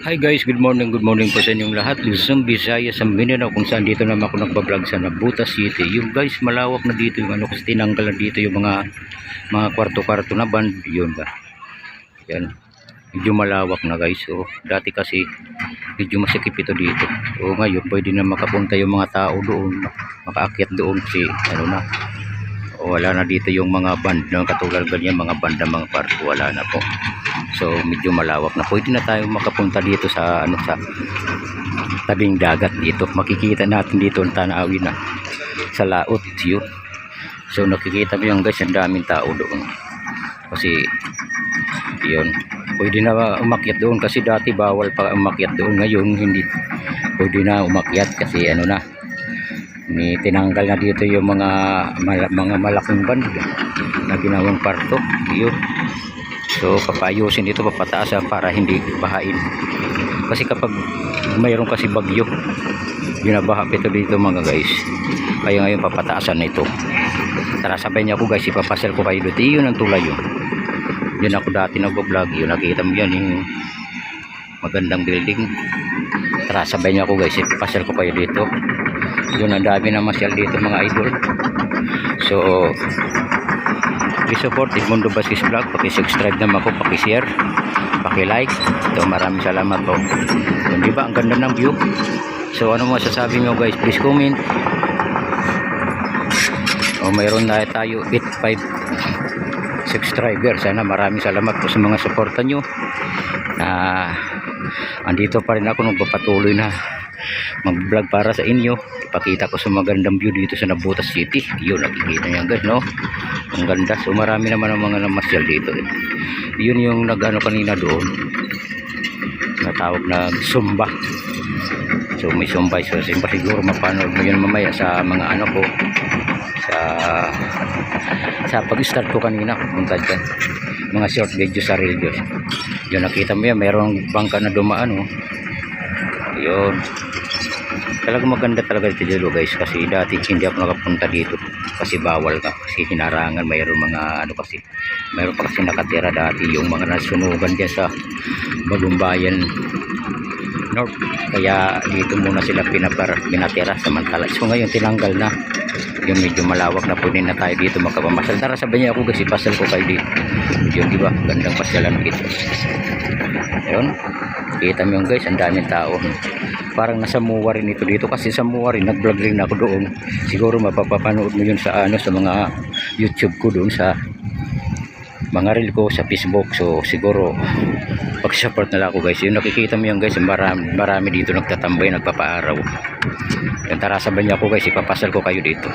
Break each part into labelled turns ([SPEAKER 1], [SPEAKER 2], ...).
[SPEAKER 1] Hi guys, good morning, good morning po sa inyong lahat. Luzon, Visayas, sa Mindanao kung saan dito naman ako nagbablog sa Nabuta City. Yung guys, malawak na dito yung ano kasi tinanggal na dito yung mga mga kwarto-kwarto na band. Yun ba? Yan. Medyo malawak na guys. So, dati kasi medyo masikip ito dito. So, ngayon pwede na makapunta yung mga tao doon, makaakyat doon kasi ano na, o, wala na dito yung mga band na katulad ganyan mga band na mga kwarto wala na po so medyo malawak na. Pwede na tayo makapunta dito sa ano sa tabing dagat dito. Makikita natin dito ang tanawin na sa laot yun. So nakikita mo yung guys ang daming tao doon. Kasi yun. Pwede na umakyat doon kasi dati bawal pa umakyat doon. Ngayon hindi. Pwede na umakyat kasi ano na ni tinanggal na dito yung mga mga malaking band na ginawang parto. Yun so papayusin dito papataasan para hindi bahain. Kasi kapag mayroon kasi bagyo binabaha ito dito mga guys. Kaya ngayon papataasan na ito. Tara sabay niya ako guys. Ipapasel ko kayo dito. Yun ang tulay yun yun ako dati nag-vlog yun nakita mo yan yung magandang building. Tara sabay niya ako guys. Ipapasel ko kayo dito. Yun ang dami na masyal dito mga idol. So please-support Edmundo Basis Vlog. Paki-subscribe naman ako paki-share paki-like. Ito maraming salamat po. Yun di ba ang ganda ng view. So ano mo sasabi nyo guys? Please comment. O mayroon na tayo 85 subscriber sana maraming salamat po sa mga suporta nyo. Na andito pa rin ako nagpapatuloy na mag-vlog para sa inyo. Ipakita ko sa magandang view dito sa Nabutas City. Yun nakikita niya guys no ang ganda. So marami naman ang mga namasyal dito eh. yun yung nag-ano kanina doon. Natawag na Zumba. So may Zumba so simpa siguro mapanood mo yun mamaya sa mga ano ko. Sa sa pag-start ko kanina. Pumunta dyan. Mga short video sa reels yun nakita mo yan. Mayroong bangka na dumaan oh. Yun talaga maganda talaga dito dito guys kasi dati hindi ako nakapunta dito kasi bawal ka kasi hinarangan mayroon mga ano kasi mayroon pa kasi nakatira dati yung mga nasunugan dyan sa Bagumbayan North. Kaya dito muna sila pinapar, pinatira samantala. So ngayon tinanggal na. Yung medyo malawak na pwede na tayo dito makapamasal tara sabi niya ako kasi pasal ko kayo dito. Yun di ba? Gandang pasyalan dito yun kita mo yun guys. Ang daming tao. Parang nasa muwa rin ito dito kasi sa muwa rin nag vlog rin ako doon. Siguro mapapapanood mo yun sa ano sa mga youtube ko doon sa mga reel ko sa facebook. So siguro pag support na lang ako guys. Yung nakikita mo yan guys marami, marami dito nagtatambay nagpapaaraw. Yan tara sabay niyo ako guys. Ipapasal ko kayo dito.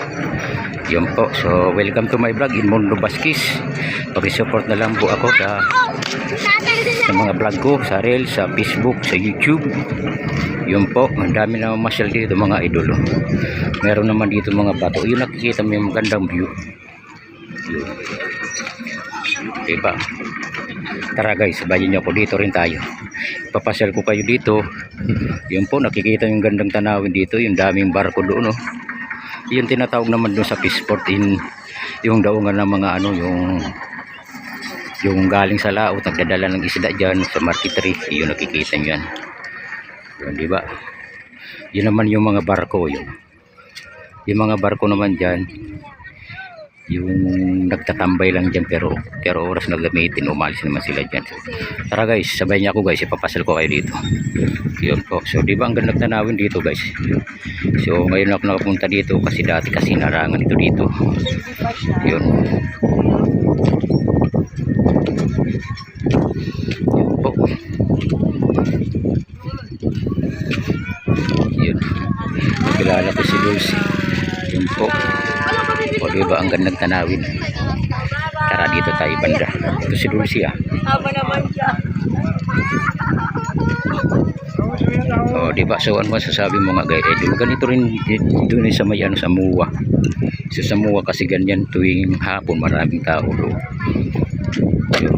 [SPEAKER 1] Yun po. So welcome to my vlog in Mundo Baskis. Pag-support na lang po ako sa sa mga vlog ko sa reel sa facebook sa youtube. Yun po ang dami na masyal dito mga idolo. Meron naman dito mga bato. Yun nakikita mo yung magandang view. Yun. Diba? Tara guys sabayin niyo ako. Dito rin tayo. Papasyal ko kayo dito. Yun po nakikita yung gandang tanawin dito yung daming barko doon oh. yung tinatawag naman doon sa Peaceport in yung daungan ng mga ano yung yung galing sa laot nagdadala ng isda dyan sa marketry yun nakikita nyo yan. Yun di ba? Yun naman yung mga barko yun. Yung mga barko naman dyan yung nagtatambay lang dyan pero pero oras na gamitin umalis naman sila dyan. Tara guys sabay niya ako guys ipapasal ko kayo dito. Yun po. So di ba ang ganda tanawin dito guys? So ngayon ako nakapunta dito kasi dati kasi narangan ito dito. Yun yun. Po yun kilala ko si Dulce yun po. O diba ang gandang tanawin. Tara dito tayo banda. Ito si Dulce ah.
[SPEAKER 2] Tama naman siya.
[SPEAKER 1] o diba so ano masasabi mo nga guys eh, ganito rin doon sa may ano sa Muwa so sa Muwa kasi ganyan tuwing hapon maraming tao doon yun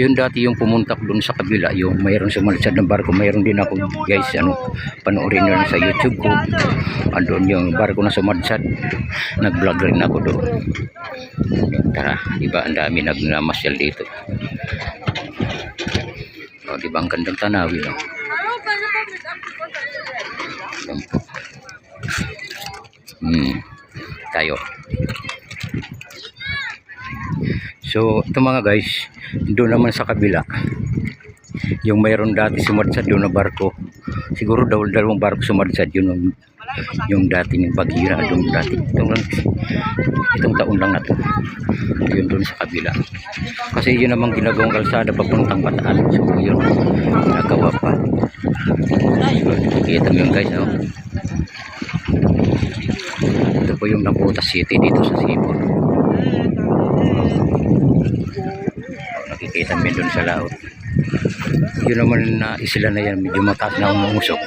[SPEAKER 1] yun dati yung pumunta ko doon sa kabila yung mayroon sumalsad ng barko mayroon din ako guys ano panoorin nyo sa youtube ko andun yung barko na sumalsad nag vlog rin ako doon tara iba ang dami nagnamasyal dito O, di ba ang gandang tanawin? Yan po. Hmm. Tayo. So, ito mga guys, doon naman sa kabila, yung mayroon dati sumadsad doon na barko, siguro daw dalawang barko sumadsad yun yung, yung dati ng bagyo na doon dati. Itong, lang, itong taon lang na to. Yun doon sa kabila. Kasi yun namang ginagawang kalsada papuntang bataan. So, yun, ginagawa pa. Kita mo yun guys, oh. Ito po yung Naputa City dito sa Cebu. Nakikita mo doon sa laot. Yun naman na isla na yan, medyo mataas na umusok.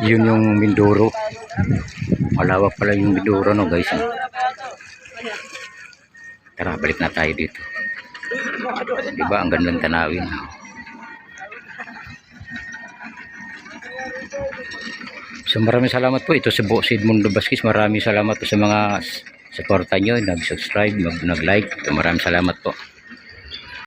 [SPEAKER 1] Yun yung Mindoro. Malawak pala yung Mindoro no guys. no? Tara, balik na tayo dito. Diba, ang gandang tanawin. So maraming salamat po. Ito si Bo Sid Mundo Baskis. Maraming salamat po sa mga suporta nyo. Nag- nag-like. Ito, maraming salamat po.